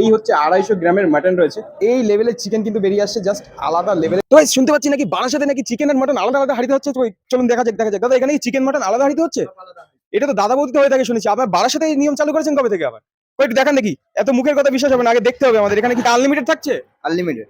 এই হচ্ছে আড়াইশো গ্রামের মাটন রয়েছে। এই লেভেলের চিকেন কিন্তু বেরিয়ে আসছে জাস্ট আলাদা লেভেলে তো শুনতে পাচ্ছি নাকি বারাসাতে নাকি চিকেন আর মাটন আলাদা আলাদা হাড়িতে হচ্ছে? তো চলুন দেখা যাক দেখা যাক। দাদা এখানে চিকেন মাটন আলাদা হাড়িতে হচ্ছে? এটা তো দাদা বৌদিতে হয়ে থাকে শুনেছি। আবার বারাসাতে এই নিয়ম চালু করেছেন কবে থেকে আবার? একটু দেখান নাকি এত মুখের কথা বিশ্বাস হবে না আগে দেখতে হবে আমাদের। এখানে কি আনলিমিটেড থাকছে? আনলিমিটেড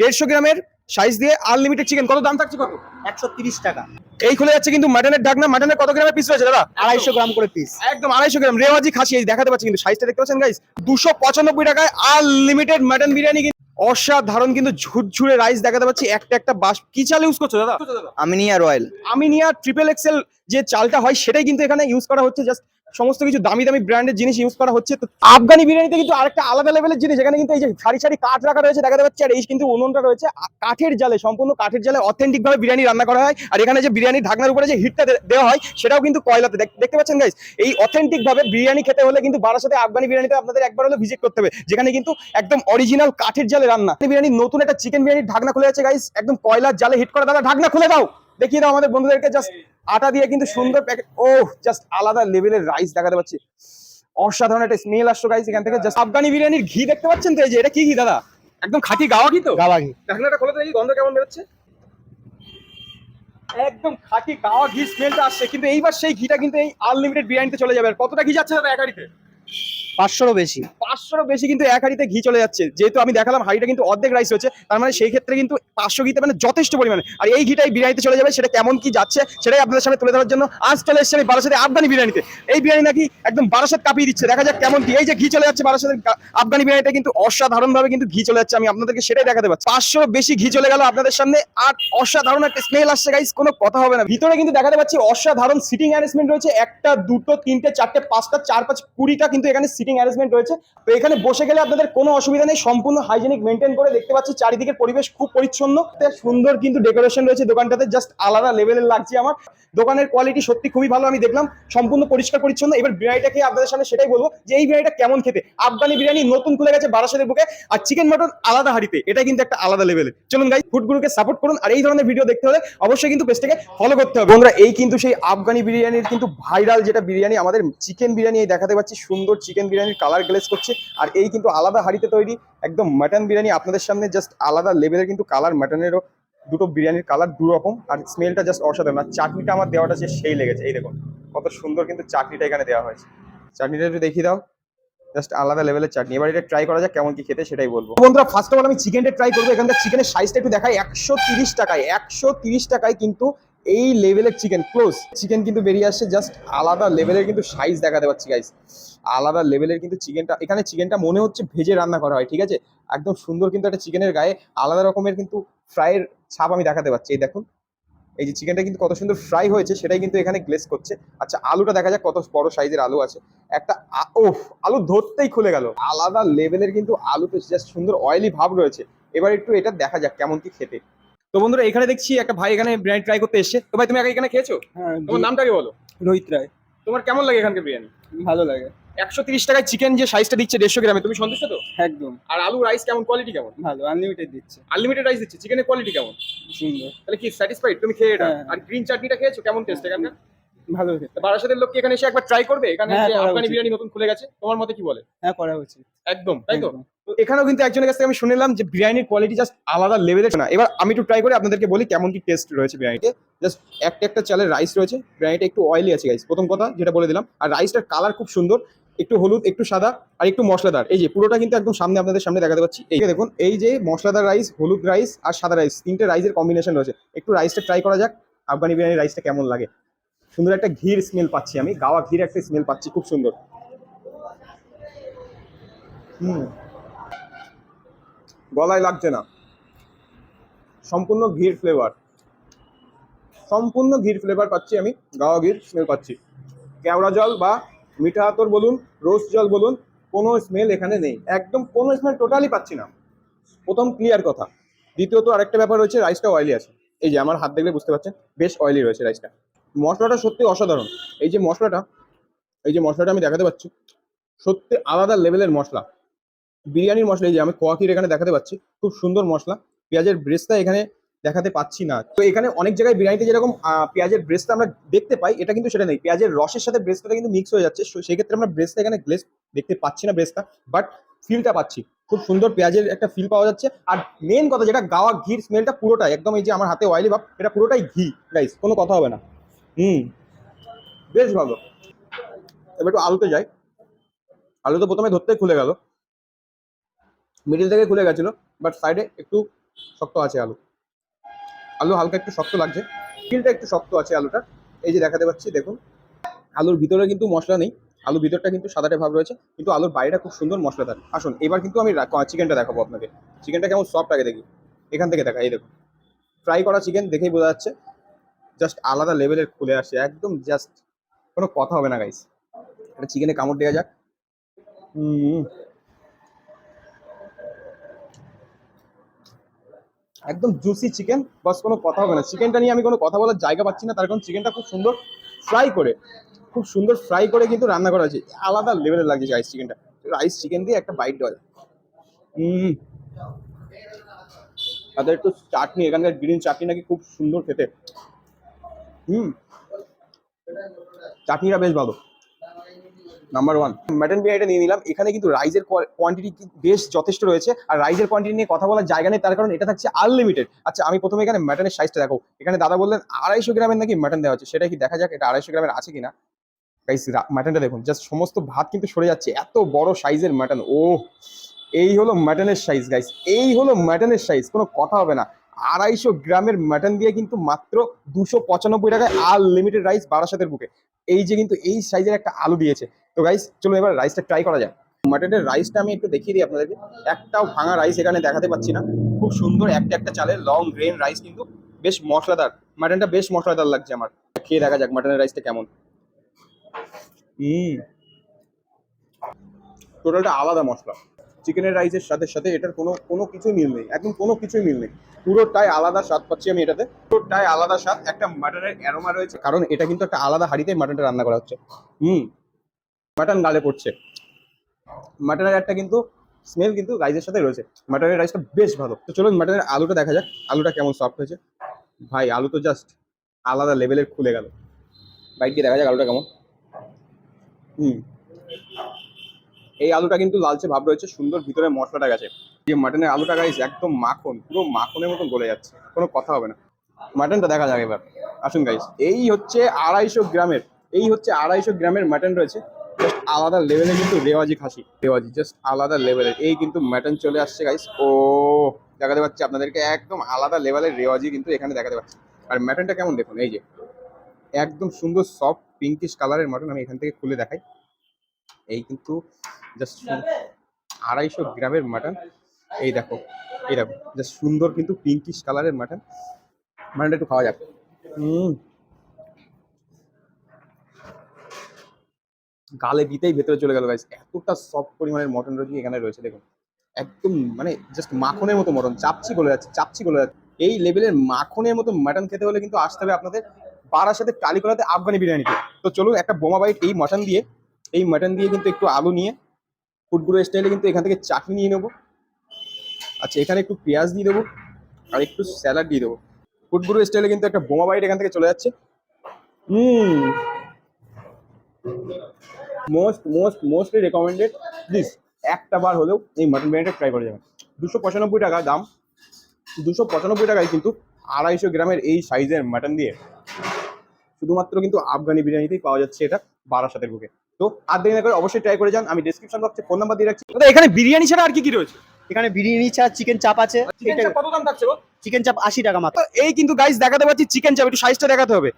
দেড়শো গ্রামের সাইজ দিয়ে আনলিমিটেড চিকেন কত দাম থাকছে কত? একশো টাকা। এই খুলে যাচ্ছে কিন্তু মাটনের ডাকনা মাটনের কত গ্রামের পিস রয়েছে দাদা? আড়াইশো গ্রাম করে পিস একদম আড়াইশো গ্রাম রেওয়াজি খাসি এই দেখাতে পাচ্ছি কিন্তু সাইজটা দেখতে পাচ্ছেন গাইস দুশো পঁচানব্বই টাকায় আনলিমিটেড মাটন বিরিয়ানি কিন্তু অসাধারণ কিন্তু ঝুরঝুরে রাইস দেখাতে পাচ্ছি একটা একটা বাস। কি চাল ইউজ করছ দাদা? আমি নিয়ে রয়্যাল। আমি নিয়া ট্রিপল এক্সেল যে চালটা হয় সেটাই কিন্তু এখানে ইউজ করা হচ্ছে জাস্ট সমস্ত কিছু দামি দামি ব্র্যান্ডের জিনিস ইউজ করা হচ্ছে। তো আফগানি বিরিয়ানিতে কিন্তু আরেকটা আলাদা লেভেলের জিনিস এখানে কিন্তু এই যে সারি সারি কাঠ রাখা রয়েছে দেখাতে পাচ্ছি আর এই কিন্তু উনুনটা রয়েছে। কাঠের জালে, সম্পূর্ণ কাঠের জালে অথেন্টিক ভাবে বিরিয়ানি রান্না করা হয়। আর এখানে যে বিরিয়ানি ঢাকনার উপরে যে হিটটা দেওয়া হয়, সেটাও কিন্তু কয়লাতে। দেখতে পাচ্ছেন গাইস এই অথেন্টিক ভাবে বিরিয়ানি খেতে হলে কিন্তু বারাসাতে আফগানি বিরিয়ানিতে আপনাদের একবার হলে ভিজিট করতে হবে। যেখানে কিন্তু একদম অরিজিনাল কাঠের জালে রান্না। বিরিয়ানি নতুন একটা চিকেন বিরিয়ানির ঢাকনা খুলে যাচ্ছে গাইস একদম কয়লার জালে হিট করা, দাদা, ঢাকনা খুলে দাও। দেখিয়ে দাও আমাদের বন্ধুদেরকে জাস্ট আটা দিয়ে কিন্তু সুন্দর প্যাকেট ও জাস্ট আলাদা লেভেলের রাইস দেখাতে পাচ্ছি। অসাধারণ একটা স্মেল আসছো গাইস এখান থেকে জাস্ট আফগানি বিরিয়ানির ঘি দেখতে পাচ্ছেন তো এই যে এটা কি ঘি দাদা? একদম খাঁটি গাওয়া ঘি তো? গাওয়া ঘি। ঢাকনাটা খোলো তো দেখি গন্ধ কেমন বেরোচ্ছে। একদম খাঁটি গাওয়া ঘি স্মেলটা আসছে কিন্তু এইবার সেই ঘিটা কিন্তু এই আনলিমিটেড বিরিয়ানিতে চলে যাবে। আর কতটা ঘি যাচ্ছে দাদা এক হাঁড়িতে পাঁচশোরও বেশি। পাঁচশোরও বেশি কিন্তু এক হাঁড়িতে ঘি চলে যাচ্ছে। যেহেতু আমি দেখালাম হাঁড়িটা কিন্তু অর্ধেক রাইস হচ্ছে, তার মানে সেই ক্ষেত্রে কিন্তু পাঁচশো ঘিতে মানে যথেষ্ট পরিমাণে। আর এই ঘিটাই বিরিয়ানিতে চলে যাবে, সেটা কেমন কি যাচ্ছে, সেটাই আপনাদের সামনে তুলে ধরার জন্য আজ চলে এসেছে আমি বারাসাতে আফগানি বিরিয়ানিতে। এই বিরিয়ানি নাকি একদম বারাসাত কাঁপিয়ে দিচ্ছে, দেখা যাক কেমন কি। এই যে ঘি চলে যাচ্ছে বারাসাতের আফগানি বিরিয়ানিতে কিন্তু অসাধারণ ভাবে কিন্তু ঘি চলে যাচ্ছে, আমি আপনাদেরকে সেটাই দেখাতে পাচ্ছি পাঁচশো বেশি ঘি চলে গেল আপনাদের সামনে, আর অসাধারণ একটা স্মেল আসছে গাইস কোনো কথা হবে না। ভিতরে কিন্তু দেখাতে পাচ্ছি অসাধারণ সিটিং অ্যারেঞ্জমেন্ট রয়েছে, একটা, দুটো, তিনটে, চারটে, পাঁচটা, চার পাঁচ কুড়িটা কিন্তু এখানে সিটিং অ্যারেঞ্জমেন্ট রয়েছে। তো এখানে বসে গেলে আপনাদের কোনো অসুবিধা নেই। সম্পূর্ণ হাইজেনিক মেনটেন করে দেখতে পাচ্ছি চারিদিকের পরিবেশ খুব পরিচ্ছন্ন। সুন্দর কিন্তু ডেকোরেশন রয়েছে দোকানটাতে জাস্ট আলাদা লেভেলের লাগছে আমার। দোকানের কোয়ালিটি সত্যি খুবই ভালো, আমি দেখলাম। সম্পূর্ণ পরিষ্কার পরিচ্ছন্ন। এবার বিরিয়ানিটা খেয়ে আপনাদের সামনে সেটাই বলব যে এই বিরিয়ানিটা কেমন খেতে? আফগানি বিরিয়ানি নতুন খুলে গেছে বারাসাতের বুকে। আর চিকেন মটন আলাদা হাড়িতে, এটা কিন্তু একটা আলাদা লেভেলের চলুন গাই ফুডগুলোকে সাপোর্ট করুন। আর এই ধরনের ভিডিও দেখতে হলে অবশ্যই কিন্তু পেজটাকে ফলো করতে হবে। বন্ধুরা, এই কিন্তু সেই আফগানি বিরিয়ানির কিন্তু ভাইরাল যেটা বিরিয়ানি, আমাদের চিকেন বিরিয়ানি দেখাতে পাচ্ছি। সুন্দর চিকেন বিরিয়ানির কালার গ্লেস করছে, আর এই কিন্তু আলাদা হাড়িতে তৈরি, একদম মাটন বিরিয়ানি। আপনাদের সামনে জাস্ট আলাদা লেভেলের কিন্তু কালার মাটনেরও দুটো বিরিয়ানির কালার দু রকম আর স্মেলটা জাস্ট অসাধারণ। আর চাটনিটা আমার দেওয়াটা যে সেই লেগেছে, এই দেখুন, কত সুন্দর কিন্তু চাটনিটা এখানে দেওয়া হয়েছে। চাটনিটা একটু দেখিয়ে দাও জাস্ট আলাদা লেভেলের চাটনি। এবার এটা ট্রাই করা যাক কেমন কি খেতে, সেটাই বলব। বন্ধুরা ফার্স্ট অফ অল আমি চিকেনটা ট্রাই করব। এখানকার চিকেনের সাইজটা একটু দেখাই, একশো তিরিশ টাকায়, একশো তিরিশ টাকায় কিন্তু এই লেভেলের চিকেন ক্লোজ চিকেন কিন্তু বেরিয়ে আসছে জাস্ট আলাদা লেভেলের কিন্তু সাইজ দেখাতে পাচ্ছি গাইস আলাদা লেভেলের কিন্তু চিকেনটা এখানে চিকেনটা মনে হচ্ছে ভেজে রান্না করা হয়, ঠিক আছে? একদম সুন্দর কিন্তু একটা চিকেনের গায়ে আলাদা রকমের কিন্তু ফ্রাইয়ের ছাপ আমি দেখাতে পাচ্ছি, এই দেখুন। এই যে চিকেনটা কিন্তু কত সুন্দর ফ্রাই হয়েছে, সেটাই কিন্তু এখানে গ্লেস করছে। আচ্ছা আলুটা দেখা যাক কত বড় সাইজের আলু আছে। একটা ও আলু ধরতেই খুলে গেল। আলাদা লেভেলের কিন্তু আলুতে জাস্ট সুন্দর অয়েলি ভাব রয়েছে। এবার একটু এটা দেখা যাক কেমন কি খেতে। তো বন্ধুরা এখানে দেখছি একটা ভাই এখানে বিরিয়ানি ট্রাই করতে এসেছে। তো ভাই তুমি আগে এখানে খেয়েছো? হ্যাঁ তোমার নামটাকে বলো। রোহিত রায়। তোমার কেমন লাগে এখানকার বিরিয়ানি? ভালো লাগে। একশো তিরিশ টাকায় চিকেন যে সাইজটা দিচ্ছে দেড়শো গ্রামে তুমি সন্তুষ্ট তো? একদম। আর আলু রাইস কেমন? কোয়ালিটি কেমন? ভালো আনলিমিটেড দিচ্ছে। আনলিমিটেড রাইস দিচ্ছে চিকেনের কোয়ালিটি কেমন? সুন্দর। তাহলে কি স্যাটিসফাইড তুমি খেয়ে এটা হ্যাঁ। আর গ্রিন চাটনিটা খেয়েছো? কেমন টেস্ট এখানকার? ভালো তো বারাসাতের লোক কি এখানে এসে একবার ট্রাই করবে? এখানে হ্যাঁ, যে আফগানি বিরিয়ানি নতুন খুলে গেছে তোমার মতে কি বলে? হ্যাঁ করা উচিত। একদম তাই তো? তো এখানেও কিন্তু একজনের কাছ থেকে আমি শুনলাম যে বিরিয়ানির কোয়ালিটি জাস্ট আলাদা লেভেলের না এবার আমি একটু ট্রাই করে আপনাদেরকে বলি কেমন কি টেস্ট রয়েছে বিরিয়ানিতে। জাস্ট একটা একটা চালের রাইস রয়েছে বিরিয়ানিটা একটু অয়েলি আছে গাইস প্রথম কথা যেটা বলে দিলাম। আর রাইসটার কালার খুব সুন্দর একটু হলুদ একটু সাদা আর একটু মশলাদার। এই যে পুরোটা কিন্তু একদম সামনে আপনাদের সামনে দেখাতে পাচ্ছি। এই যে দেখুন এই যে মশলাদার রাইস হলুদ রাইস আর সাদা রাইস তিনটে রাইসের কম্বিনেশন রয়েছে। একটু রাইসটা ট্রাই করা যাক আফগানি বিরিয়ানির রাইসটা কেমন লাগে। সুন্দর একটা ঘির স্মেল পাচ্ছি আমি, গাওয়া ঘির একটা স্মেল পাচ্ছি, খুব সুন্দর। হুম। গলায় লাগছে না। সম্পূর্ণ ঘির ফ্লেভার সম্পূর্ণ ঘির ফ্লেভার পাচ্ছি আমি, গাওয়া ঘির স্মেল পাচ্ছি। কেওড়া জল বা মিঠা আতর বলুন রোজ জল বলুন, কোনো স্মেল এখানে নেই। একদম কোনো স্মেল টোটালি পাচ্ছি না। প্রথম ক্লিয়ার কথা। দ্বিতীয়ত আরেকটা ব্যাপার রয়েছে রাইসটা অয়েলি আছে। এই যে, আমার হাত দেখলে বুঝতে পারছেন, বেশ অয়েলি রয়েছে রাইসটা মশলাটা সত্যি অসাধারণ। এই যে মশলাটা, এই যে মশলাটা আমি দেখাতে পাচ্ছি, সত্যি আলাদা লেভেলের মশলা। বিরিয়ানির মশলা, এই যে আমি কোয়াকির এখানে দেখাতে পাচ্ছি, খুব সুন্দর মশলা। পেঁয়াজের ব্রেস্তা এখানে দেখাতে পাচ্ছি না। তো এখানে অনেক জায়গায় বিরিয়ানিতে যেরকম পেঁয়াজের ব্রেস্তা আমরা দেখতে পাই, এটা কিন্তু সেটা নেই। পেঁয়াজের রসের সাথে ব্রেস্তাটা কিন্তু মিক্স হয়ে যাচ্ছে সেক্ষেত্রে আমরা ব্রেস্তা এখানে গ্লেস দেখতে পাচ্ছি না ব্রেস্তা বাট ফিলটা পাচ্ছি। খুব সুন্দর পেঁয়াজের একটা ফিল পাওয়া যাচ্ছে। আর মেন কথা যেটা, গাওয়া ঘির স্মেলটা পুরোটাই, একদম এই যে আমার হাতে অয়েলি ভাব, এটা পুরোটাই ঘি গাইস কোনো কথা হবে না। হুম। বেশ ভালো। এবার একটু আলুতে যাই। আলু তো প্রথমে ধরতে খুলে গেল। মিডিল থেকে খুলে গেছিল বাট সাইডে একটু শক্ত আছে আলু। আলু হালকা একটু শক্ত লাগছে। ফিলটা একটু শক্ত আছে আলুটা। এই যে দেখাতে পাচ্ছি, দেখুন। আলুর ভিতরে কিন্তু মশলা নেই। আলুর ভিতরটা কিন্তু সাদাটে ভাব রয়েছে, কিন্তু আলুর বাইরেটা খুব সুন্দর মশলাদার আসুন, এবার কিন্তু আমি চিকেনটা দেখাবো আপনাকে চিকেনটা কেমন সফট আগে দেখি। এখান থেকে দেখা, এই দেখুন। ফ্রাই করা চিকেন দেখেই বোঝা যাচ্ছে। জাস্ট আলাদা লেভেলের খুলে আসে। একদম জাস্ট কোনো কথা হবে না গাইস এটা চিকেনে কামড় দেওয়া যাক। একদম জুসি চিকেন বাস কোনো কথা হবে না। চিকেনটা নিয়ে আমি কোনো কথা বলার জায়গা পাচ্ছি না, তার কারণ চিকেনটা খুব সুন্দর ফ্রাই করে। খুব সুন্দর ফ্রাই করে কিন্তু রান্না করা হয়েছে। আলাদা লেভেলের লাগছে রাইস চিকেনটা রাইস চিকেন দিয়ে একটা বাইট দেওয়া যায় তাদের একটু চাটনি, এখানকার গ্রিন চাটনি নাকি খুব সুন্দর খেতে। হুম। চাটনিটা বেশ ভালো। নাম্বার ওয়ান মাটন বিরিয়ানিটা নিয়ে নিলাম। এখানে কিন্তু রাইসের কোয়ান্টিটি বেশ যথেষ্ট রয়েছে। আর রাইসের কোয়ান্টিটি নিয়ে কথা বলার জায়গা নেই, তার কারণ এটা থাকছে আনলিমিটেড আচ্ছা আমি প্রথমে এখানে মাটনের সাইজটা দেখো। এখানে দাদা বললেন আড়াইশো গ্রামের নাকি মাটন দেওয়া হচ্ছে। সেটা কি দেখা যাক, এটা আড়াইশো গ্রামের আছে কিনা? গাইস মাটনটা দেখুন। জাস্ট সমস্ত ভাত কিন্তু সরে যাচ্ছে। এত বড় সাইজের মাটন ও এই হলো মাটনের সাইজ গাইস এই হলো মাটনের সাইজ কোনো কথা হবে না। আড়াইশো গ্রামের মাটন দিয়ে কিন্তু মাত্র দুশো পঁচানব্বই টাকায় আনলিমিটেড রাইস বারাসাতের বুকে। এই যে কিন্তু এই সাইজের একটা আলু দিয়েছে। তো গাইস চলুন এবার রাইসটা ট্রাই করা যাক। মাটনের রাইসটা আমি একটু দেখিয়ে দিই আপনাদেরকে। একটাও ভাঙা রাইস এখানে দেখাতে পাচ্ছি না। খুব সুন্দর একটা একটা চালের লং গ্রেন রাইস কিন্তু বেশ মশলাদার। মাটনটা বেশ মশলাদার লাগছে আমার। খেয়ে দেখা যাক মাটনের রাইসটা কেমন। হুম। টোটালটা আলাদা মশলা। চিকেনের রাইসের সাথে সাথে এটার কোনো কোনো কিছুই মিল নেই। একদম কোনো কিছুই মিল নেই। পুরোটাই আলাদা স্বাদ পাচ্ছি আমি এটাতে। পুরোটাই আলাদা স্বাদ, একটা মাটনের অ্যারোমা রয়েছে। কারণ এটা কিন্তু একটা আলাদা হাঁড়িতে মাটনটা রান্না করা হচ্ছে। হুম মাটন গালে পড়ছে। মাটনের একটা কিন্তু স্মেল কিন্তু রাইসের সাথে রয়েছে। মাটনের রাইসটা বেশ ভালো। তো চলুন মাটনের আলুটা দেখা যাক। আলুটা কেমন সফট হয়েছে। ভাই, আলু তো জাস্ট আলাদা লেভেলের খুলে গেল। বাইক দিয়ে দেখা যাক আলুটা কেমন। হুম। এই আলুটা কিন্তু লালচে ভাব রয়েছে, সুন্দর ভিতরে মশলাটা গেছে। যে মাটনের আলুটা গাইস একদম মাখন, পুরো মাখনের মতন গলে যাচ্ছে, কোনো কথা হবে না। মাটনটা দেখা যাক এবার, আসুন গাইস এই হচ্ছে আড়াইশো গ্রামের, এই হচ্ছে আড়াইশো গ্রামের মাটন রয়েছে। জাস্ট আলাদা লেভেলে কিন্তু রেওয়াজি খাসি, রেওয়াজি জাস্ট আলাদা লেভেলের এই কিন্তু মাটন চলে আসছে গাইস ও, দেখাতে পাচ্ছি আপনাদেরকে, একদম আলাদা লেভেলের রেওয়াজি কিন্তু এখানে দেখাতে পাচ্ছি। আর মাটনটা কেমন দেখুন, এই যে, একদম সুন্দর সফট পিঙ্কিশ কালারের মাটন আমি এখান থেকে খুলে দেখাই। এই কিন্তু জাস্ট আড়াইশো গ্রামের মাটন এই দেখো এই দেখো জাস্ট সুন্দর কিন্তু পিঙ্কিশ কালারের মাটন মাটনটা একটু খাওয়া যাক। হুম গালে দিতেই ভেতরে চলে গেল গাইস এতটা সফট পরিমাণের মটন রয়েছে এখানে রয়েছে দেখুন। একদম মানে জাস্ট মাখনের মতো মটন চাপচি গলে যাচ্ছে চাপচি গলে যাচ্ছে। এই লেভেলের মাখনের মতো মাটন খেতে হলে কিন্তু আসতে হবে আপনাদের বারার সাথে টালিকলাতে আফগানি বিরিয়ানিতে। তো চলুন একটা বোমা বাইট এই মটন দিয়ে এই মাটন দিয়ে কিন্তু একটু আলু নিয়ে ফুটগুলো স্টাইলে কিন্তু এখান থেকে চাটনি নিয়ে নেব। আচ্ছা এখানে একটু পেঁয়াজ দিয়ে দেবো আর একটু স্যালাড দিয়ে দেবো। ফুটগুলো স্টাইলে কিন্তু একটা বোমা বাইট এখান থেকে চলে যাচ্ছে। হুম। Most most mostly recommended please একটা বার হলেও এই মাটন বিরিয়ানিটা ট্রাই করে যাবে দুশো পঁচানব্বই টাকা দাম। দুশো পঁচানব্বই টাকায় কিন্তু আড়াইশো গ্রামের এই সাইজের মাটন দিয়ে শুধুমাত্র কিন্তু আফগানি বিরিয়ানিতেই পাওয়া যাচ্ছে এটা বারাসাতের বুকে। তো আর দেরি না করে অবশ্যই ট্রাই করে যান। আমি ডিসক্রিপশন বক্সে ফোন নাম্বার দিয়ে রাখছি। দাদা, এখানে বিরিয়ানি ছাড়া আর কি কি রয়েছে? এখানে বিরিয়ানি ছাড়া চিকেন চাপ আছে। চিকেন চাপ কত দাম থাকছে চিকেন চাপ আশি টাকা মাত্র। এই কিন্তু গাইস দেখাতে পাচ্ছি চিকেন চাপ একটু সাইজটা দেখাতে হবে।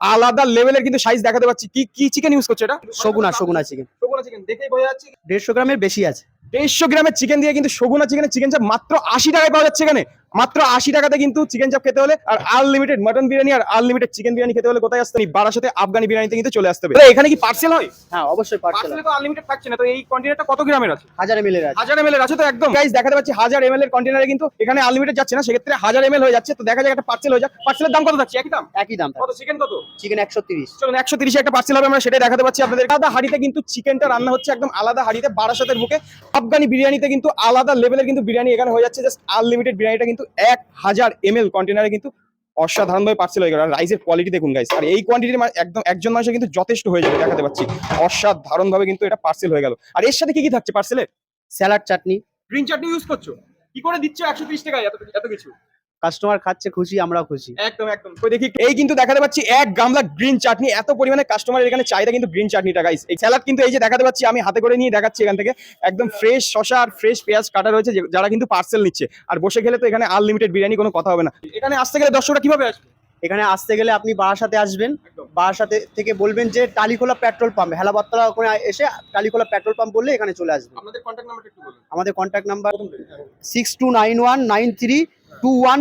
আলাদা লেভেলের কিন্তু সাইজ দেখাতে পাচ্ছি। কি কি চিকেন ইউজ করছে এটা? সগুনা সগুনা চিকেন সগুনা চিকেন দেখেই বোঝা যাচ্ছে। দেড়শো গ্রামের বেশি আছে। দেড়শো গ্রামের চিকেন দিয়ে কিন্তু সগুনা চিকেনের চিকেন চাপ মাত্র আশি টাকায় পাওয়া যাচ্ছে এখানে। মাত্র আশি টাকাতে কিন্তু চিকেন চাপ খেতে হলে আর আনলিমিটেড মটন বিরিয়ানি আর আনলিমিটেড চিকেন বিরিয়ানি খেতে হলে কোথায় আসতে হবে? বারাসাতে আফগানি বিরিয়ানিতে কিন্তু চলে আসতে হবে। এখানে কি পার্সেল হয়? হ্যাঁ অবশ্যই পার্সেল তো আনলিমিটেড থাকছে না তো এই কন্টেনারটা কত গ্রামের আছে? হাজার মিলের আছে। হাজার এমএল এর আছে তো একদম। গাইস দেখাতে পাচ্ছি হাজার এমএল এর কন্টেনারে কিন্তু এখানে আনলিমিটেড যাচ্ছে না সেক্ষেত্রে হাজার এমএল হয়ে যাচ্ছে। তো দেখা যাক একটা পার্সেল হয়ে যাক। পার্সেলের দাম কত যাচ্ছে? একই দাম? একই দাম কত চিকেন কত? চিকেন একশো তিরিশ চলুন একশো তিরিশে একটা পার্সেল হবে আমরা সেটাই দেখাতে পাচ্ছি আপনাদের। আলাদা হাড়িতে কিন্তু চিকেনটা রান্না হচ্ছে একদম আলাদা হাড়িতে বারাসাতের বুকে আফগানি বিরিয়ানিতে কিন্তু আলাদা লেভেলের কিন্তু বিরিয়ানি এখানে হয়ে যাচ্ছে জাস্ট আনলিমিটেড বিরিয়ানিটা কিন্তু এক হাজার এম এল কন্টেনারে কিন্তু অসাধারণভাবে পার্সেল হয়ে গেল। আর রাইসের কোয়ালিটি দেখুন গাইস আর এই কোয়ান্টিটির একদম একজন মানুষের কিন্তু যথেষ্ট হয়ে যাবে দেখাতে পাচ্ছি। অসাধারণভাবে কিন্তু এটা পার্সেল হয়ে গেল। আর এর সাথে কি কি থাকছে পার্সেলে salad chutney green chutney use করছ? কি করে দিচ্ছ একশো তিরিশ টাকায় এত এত কিছু? কাস্টমার খাচ্ছে খুশি আমরাও খুশি। একদম একদম। তো দেখি এই কিন্তু দেখাতে পাচ্ছি এক গামলা গ্রিন চাটনি এত পরিমাণে কাস্টমারের এখানে চাহিদা কিন্তু গ্রিন চাটনিটা গাইস এই স্যালাড কিন্তু এই যে দেখাতে পাচ্ছি আমি হাতে করে নিয়ে দেখাচ্ছি এখান থেকে। একদম ফ্রেশ শশা আর ফ্রেশ পেঁয়াজ কাটা রয়েছে যারা কিন্তু পার্সেল নিচ্ছে। আর বসে খেলে তো এখানে আনলিমিটেড বিরিয়ানি কোনো কথা হবে না। এখানে আসতে গেলে দর্শকরা কীভাবে আসবে? এখানে আসতে গেলে আপনি বারাসাতে আসবেন। বারাসাতে থেকে বলবেন যে টালিখোলা পেট্রোল পাম্প হেলাবাতলা ওখানে এসে টালিখোলা পেট্রোল পাম্প বললে এখানে চলে আসবেন আমাদের contact number six two nine one nine three two one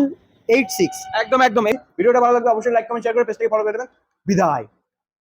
eight six একদম এই ভিডিওটা ভালো লাগবে অবশ্যই লাইক কমেন্ট শেয়ার করে পেজটাকে ফলো করে দেবেন। বিদায়।